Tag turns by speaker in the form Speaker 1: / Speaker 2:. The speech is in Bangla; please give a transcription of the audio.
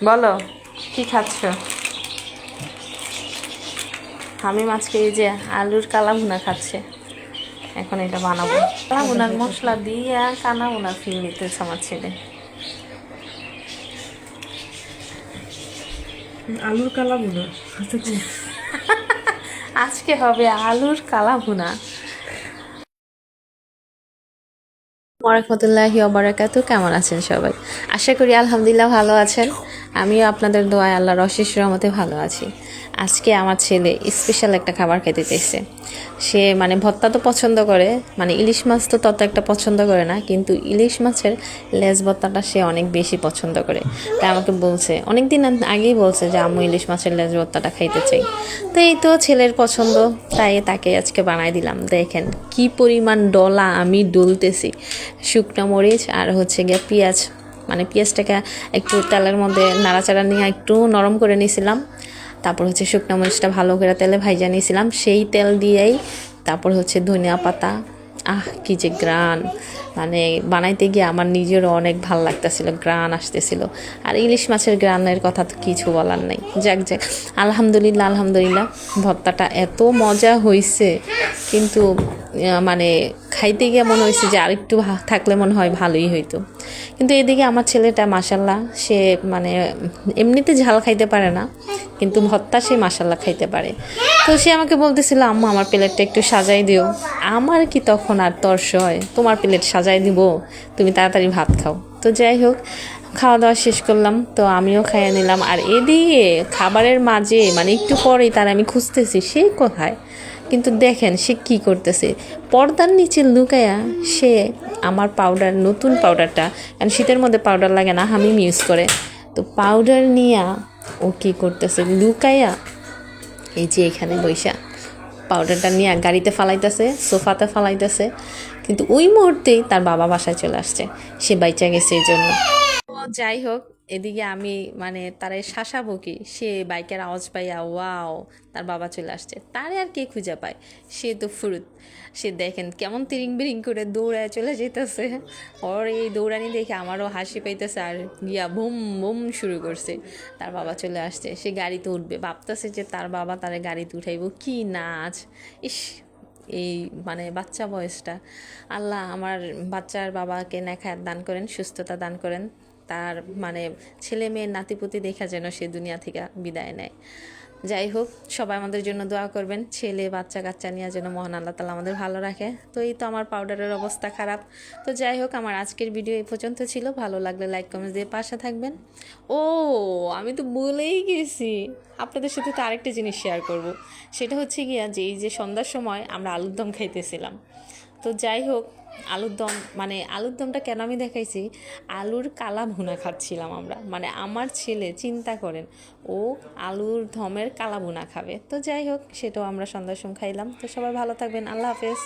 Speaker 1: বলো কি খাচ্ছ? আমি মাছকে এই যে আলুর কালা ভুনা খাচ্ছে। এখন এটা বানাবো। কালা ভুনার মশলা দিয়ে কানা ভুনার ফিল নিতেছে আমার ছেলে।
Speaker 2: আলুর কালা বোনা
Speaker 1: আজকে হবে আলুর কালা ভুনা ওরহমতুল্লাহি অবরাকাত কেমন আছেন সবাই? আশা করি আলহামদুলিল্লাহ ভালো আছেন। আমিও আপনাদের দোয়ায় আল্লাহর অশেষ রহমতে ভালো আছি। আজকে আমার ছেলে স্পেশাল একটা খাবার খেতে চাইছে। সে মানে ভত্তা তো পছন্দ করে মানে ইলিশ মাছ তো তত একটা পছন্দ করে না, কিন্তু ইলিশ মাছের লেজ ভত্তাটা সে অনেক বেশি পছন্দ করে। তাই আমাকে বলছে অনেক দিন আগেই বলছে যে আমি ইলিশ মাছের লেজ ভত্তাটা খাইতে চাই। তো এই তো ছেলের পছন্দ, তাই তাকে আজকে বানাই দিলাম। দেখেন কি পরিমাণ ডলা আমি ডলতেছি শুকনো মরিচ আর হচ্ছে গিয়ে পেঁয়াজ। মানে পেঁয়াজটাকে একটু তেলের মধ্যে নাড়াচাড়া নিয়ে একটু নরম করে নিয়েছিলাম। তারপর হচ্ছে শুকনো মরিচটা ভালো করে তেলে ভাইজা নিয়েছিলাম। সেই তেল দিয়েই তারপর হচ্ছে ধনিয়া পাতা আহ, কি যে গ্রান। মানে বানাইতে গিয়ে আমার নিজেরও অনেক ভালো লাগতেছিল, গ্রান আসতেছিল। আর ইলিশ মাছের গ্রানের কথা তো কিছু বলার নাই। যাক যাক। আলহামদুলিল্লাহ আলহামদুলিল্লাহ, ভর্তাটা এত মজা হয়েছে কিন্তু মানে খাইতে গিয়ে মনে হয়েছে যে আরেকটু থাকলে মনে হয় ভালোই হইতো। কিন্তু এদিকে আমার ছেলেটা মাসাল্লাহ সে মানে এমনিতে ঝাল খাইতে পারে না, কিন্তু ভর্তা সে মাসাল্লাহ খাইতে পারে। তো সে আমাকে বলতেছিল, আম্মু, আমার প্লেটটা একটু সাজাই দিও। আমার কি তখন আর তর্স হয়? তোমার প্লেট সাজাই দিব? তুমি তাড়াতাড়ি ভাত খাও। তো যাই হোক খাওয়া দাওয়া শেষ করলাম। তো আমিও খাইয়ে নিলাম। আর এদিকে খাবারের মাঝে মানে একটু পরেই তার আমি খুঁজতেছি, সে কোথায়? কিন্তু দেখেন সে কি করতেছে। পর্দার নিচে লুকায়া সে আমার পাউডার নতুন পাউডারটা কারণ শীতের মধ্যে পাউডার লাগে না, হামিম ইউজ করে। তো পাউডার নিয়ে ও কী করতেছে? লুকায়া এই যে এখানে বৈশা পাউডারটা নিয়ে গাড়িতে ফালাইতেছে, সোফাতে ফালাইতেছে। কিন্তু ওই মুহূর্তেই তার বাবা বাসায় চলে আসছে। সে বাইচা গেছে এই জন্য। যাই হোক এদিকে আমি মানে তারে শাসাবো কি? সে বাইকের আওয়াজ পাইয়া ওয়াও, তার বাবা চলে আসছে। তারে আর কে খুঁজে পায়? সে তো ফুরুত। সে দেখেন কেমন তিরিং বিরিং করে দৌড়ায় চলে যেতেছে ওর, এই দৌড়ানি দেখে আমারও হাসি পাইতেছে আর গিয়া বুম বুম শুরু করছে। তার বাবা চলে আসছে। সে গাড়িতে উঠবে। ভাবতেছে যে তার বাবা তারে গাড়িতে উঠাইব কি নাচ? ইস, এই মানে বাচ্চা বয়সটা। আল্লাহ, আমার বাচ্চার বাবাকে নেখায়াত দান করেন, সুস্থতা দান করেন। তার মানে ছেলে মেয়ের নাতিপুতি দেখা যেন সে দুনিয়া থেকে বিদায় নেয়। যাই হোক, সবাই আমাদের জন্য দোয়া করবেন, ছেলে, বাচ্চা, কাচ্চা নিয়ে যেন মহান আল্লাহ তালা আমাদের ভালো রাখে। তো এই তো আমার পাউডারের অবস্থা খারাপ। তো যাই হোক, আমার আজকের ভিডিও এই পর্যন্ত ছিল। ভালো লাগলে লাইক কমেন্ট দিয়ে পাশে থাকবেন। ও, আমি তো বলেই গেছি। আপনাদের সাথে তো আরেকটা জিনিস শেয়ার করব। সেটা হচ্ছে গিয়া যে এই যে সন্ধ্যার সময় আমরা আলুর দম খাইতেছিলাম। তো যাই হোক, আলুর দম মানে আলুর দমটা কেন আমি দেখাইছি? আলুর কালা ভুনা খাচ্ছিলাম আমরা। মানে আমার ছেলে চিন্তা করেন, ও আলুর দমের কালা ভুনা খাবে। তো যাই হোক, সেটাও আমরা সন্ধ্যার সময় খাইলাম। তো সবাই ভালো থাকবেন। আল্লাহ হাফেজ।